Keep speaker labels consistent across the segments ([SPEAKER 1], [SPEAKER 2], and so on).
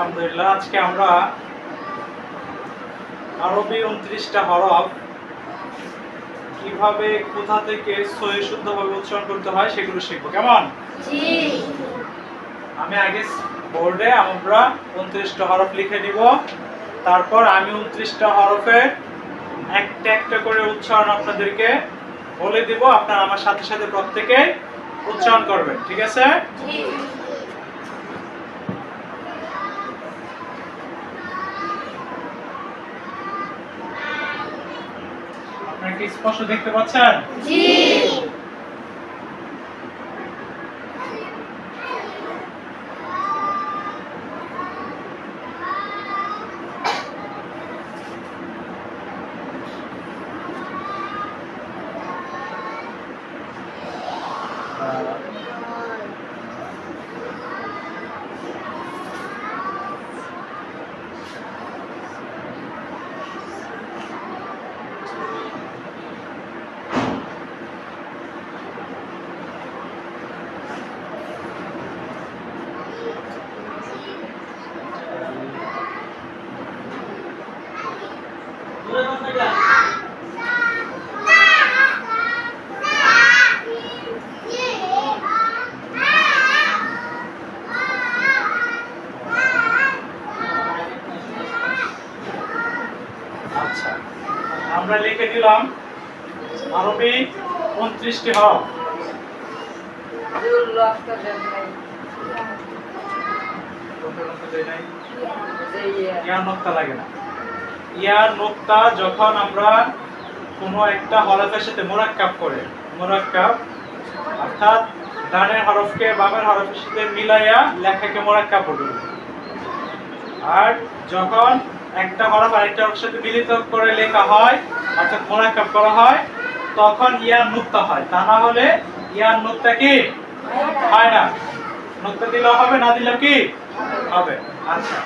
[SPEAKER 1] আলহামদুলিল্লাহ আজকে আমরা আরবি উনত্রিশটা হরফ কীভাবে কোথা থেকে সহি শুদ্ধভাবে উচ্চারণ করতে হয় সেগুলো শিখব। কেমন? আমি আগে বোর্ডে আমরা উনত্রিশটা হরফ লিখে নিব তারপর আমি উনত্রিশটা হরফের একটা একটা করে উচ্চারণ আপনাদেরকে বলে দিব আপনারা আমার সাথে সাথে প্রত্যেকে উচ্চারণ করবেন ঠিক আছে
[SPEAKER 2] জি
[SPEAKER 1] আপনারা কি স্পষ্ট দেখতে পাচ্ছেন আচ্ছা আমরা লিখে আরবি উনত্রিশটি নোক্তা যখন আমরা কোনো একটা হরফের সাথে মোরাক্কাব করে, মোরাক্কাব, অর্থাৎ ডানের হরফকে বামের হরফের সাথে মিলাইয়া লেখাকে মোরাক্কাব বলে। আর যখন একটা হরফ আরেকটা হরফের সাথে মিলিত করে লেখা হয় অর্থাৎ মোরাক্কাব করা হয় তখন ইয়ার নুক্তা হয়। তা না হলে ইয়ার নুক্তা কি? হয় না। নুক্তা দিলেও হবে না দিলেও কি? হবে। আচ্ছা।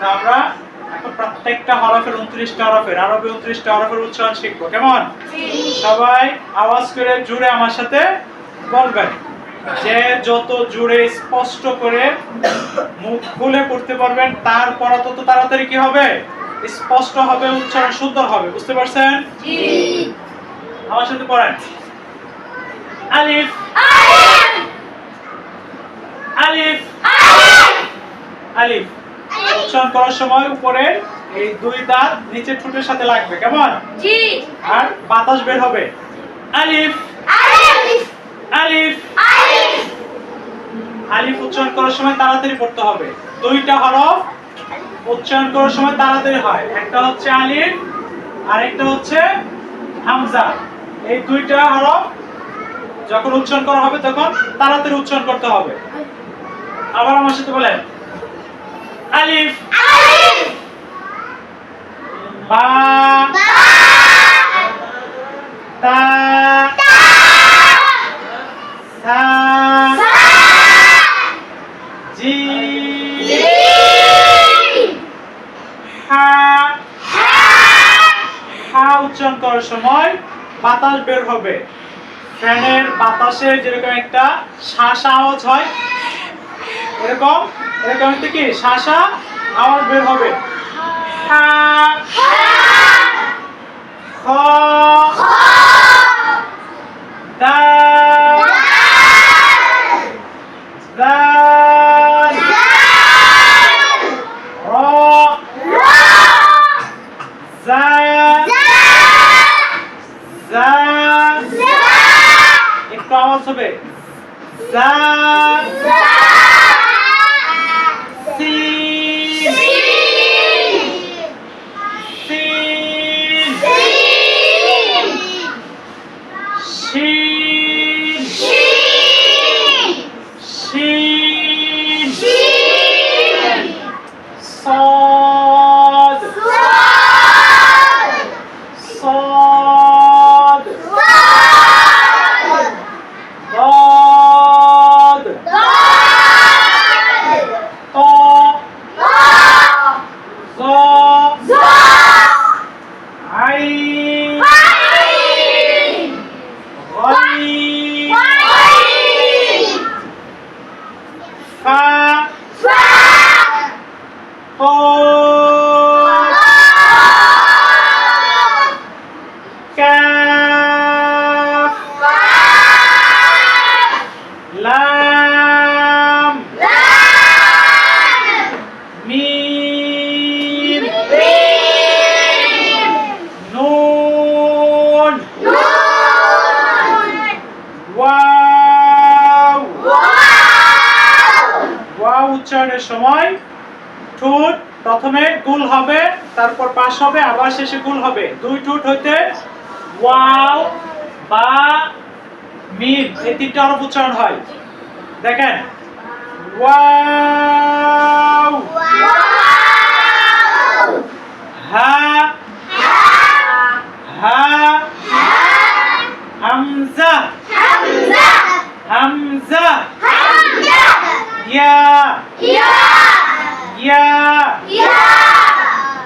[SPEAKER 1] তা আমরা এখন প্রত্যেকটা হরফের উনত্রিশটা হরফের আরবি উনত্রিশটা হরফের উচ্চারণ শিখব। কেমন? সবাই আওয়াজ করে জুড়ে আমার সাথে বলবেন। যে যত জুড়ে স্পষ্ট করে মুখ খুলে পড়তে পারবেন তারপর তত তাড়াতাড়ি কি হবে? স্পষ্ট হবে উচ্চারণ সুন্দর হবে। বুঝতে পারছেন? আমার সাথে পড়েন। আলিফ। আলিফ। আলিফ। উচ্চারণ করার সময় উপরে এই দুই দাঁত নিচে ঠোঁটের সাথে লাগবে। কেমন?
[SPEAKER 2] জি।
[SPEAKER 1] আর বাতাস বের হবে। আলিফ।
[SPEAKER 2] আলিফ।
[SPEAKER 1] আলিফ।
[SPEAKER 2] আলিফ
[SPEAKER 1] উচ্চারণ করার সময় তাড়াতাড়ি পড়তে হবে। দুইটা হরফ উচ্চারণ করার সময় তাড়াতাড়ি হয়। একটা হচ্ছে আলিফ আর একটা হচ্ছে হামজা। এই দুইটা হরফ যখন উচ্চারণ করা হবে তখন তাড়াতাড়ি উচ্চারণ করতে হবে। আবার আমার সাথে বলেন আলিফ।
[SPEAKER 2] আলিফ।
[SPEAKER 1] বা। তা। করার সময় বাতাস বের হবে। ফ্যানের বাতাসে যেরকম একটা শ্বাস আওয়াজ হয়, এরকম এরকম কি? শাসা আওয়াজ বের হবে হা খ দাল দাল র জা জা একটু আওয়াজ হবে। জা লাম। মিম। নুন। ওয়াও। ওয়াও উচ্চারণের সময়। ঠোঁট প্রথমে গুল হবে তারপর পাশ হবে আবার শেষে গুল হবে। দুই ঠোঁট হইতে ওয়াও বা মিম এই তিনটা হরফ উচ্চারণ হয়। দেখেন। ওয়াও।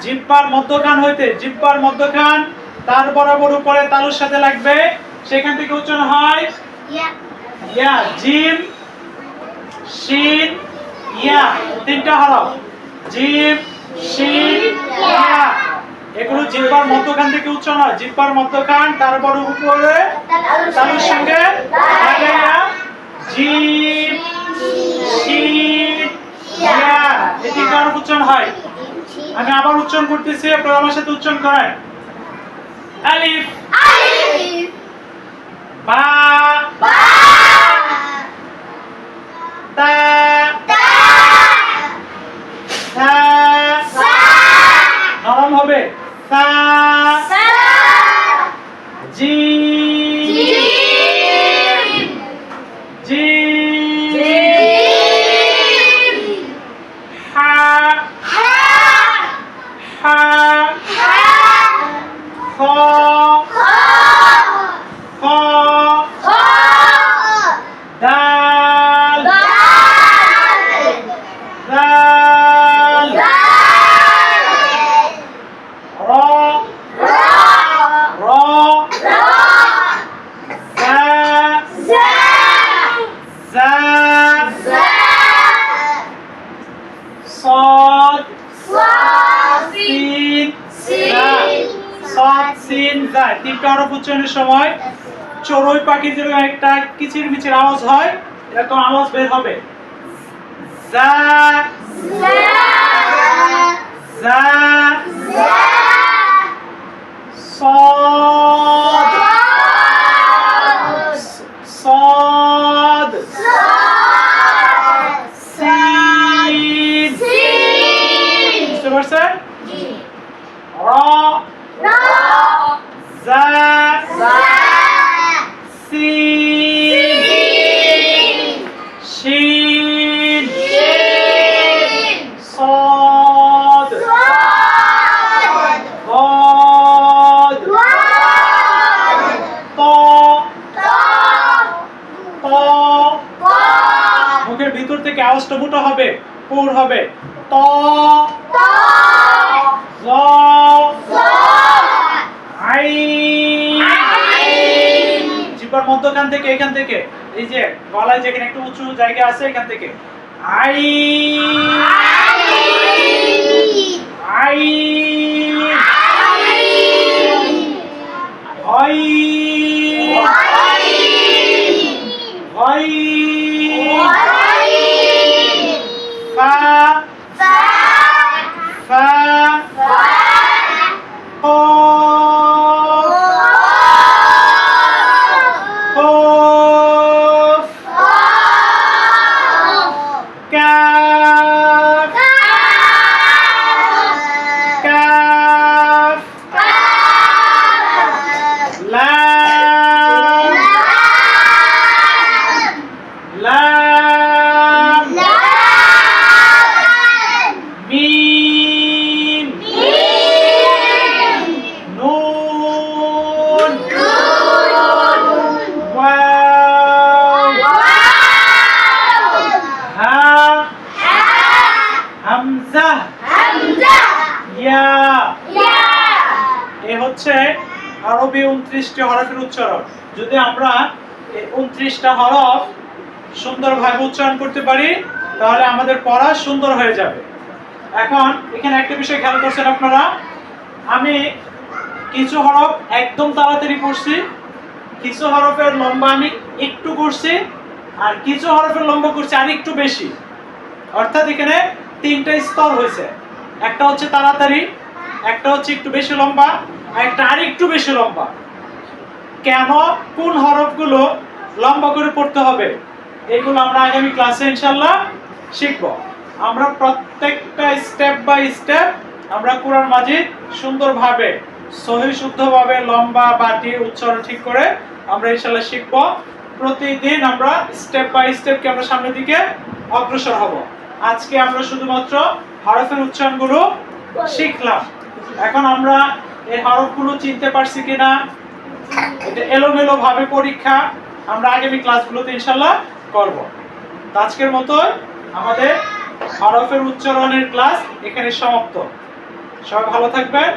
[SPEAKER 1] জিব্বার মধ্যখান হইতে, জিব্বার মধ্যখান, তার বরাবর উপরে তালুর সাথে লাগবে সেখান থেকে উচ্চারণ হয়? ইয়া। জিম শিন ইয়া। তিনটা হরফ জিম শিন ইয়া। এগুলো জিব্বার মধ্যখান থেকে উচ্চারণ হয়। জিব্বার মধ্যখান তারপর উপরে তালুর সঙ্গে জিম শিন ইয়া। এই তিনটা হরফ উচ্চারণ হয়। আমি আবার উচ্চারণ করতেছি আপনারা আমার সাথে উচ্চারণ করেন। আলিফ। বা তা। নরম হবে। সা হরফ উচ্চয়নের সময় চড়ুই পাখির যেরকম একটা কিচির মিচির আওয়াজ হয় এরকম আওয়াজ বের হবে। সা থেকে হবে পুর হবে? ত। আই জিব্বার মধ্যখান থেকে এখান থেকে। এই যে গলায় যেখানে একটু উঁচু জায়গা আছে এখান থেকে। আই আই হয় হয় Tchau! আরবি উনত্রিশটি হরফের উচ্চারণ। যদি আমরা উনত্রিশটা হরফ সুন্দরভাবে উচ্চারণ করতে পারি, তাহলে আমাদের পড়া সুন্দর হয়ে যাবে। এখন এখানে একটা বিষয় খেয়াল করছেন আপনারা? আমি কিছু হরফ একদম তাড়াতাড়ি পড়ছি, কিছু হরফের লম্বা আমি একটু করছি, আর কিছু হরফের লম্বা করছি আর একটু বেশি। অর্থাৎ এখানে তিনটা স্তর হয়েছে। একটা হচ্ছে তাড়াতাড়ি, একটা হচ্ছে একটু বেশি লম্বা একটা আর একটু বেশি লম্বা। কেন? কোন হরফগুলো লম্বা করে পড়তে হবে? এগুলো আমরা আগামী ক্লাসে ইনশাল্লাহ শিখব। আমরা প্রত্যেকটা স্টেপ বাই স্টেপ আমরা কোরআন মাজিদ সুন্দরভাবে, সহি শুদ্ধভাবে লম্বা, বাটি, উচ্চারণ ঠিক করে আমরা ইনশাল্লাহ শিখব। প্রতিদিন আমরা স্টেপ বাই স্টেপকে আমরা সামনের দিকে অগ্রসর হব। আজকে আমরা শুধুমাত্র হরফের উচ্চারণগুলো শিখলাম। এখন আমরা এই হরফগুলো চিনতে পারছি কিনা? এটা এলোমেলো ভাবে পরীক্ষা। আমরা আগামী ক্লাসগুলোতে ইনশাল্লাহ করব। আজকের মতো আমাদের হরফের উচ্চারণের ক্লাস এখানে সমাপ্ত। সবাই ভালো থাকবেন।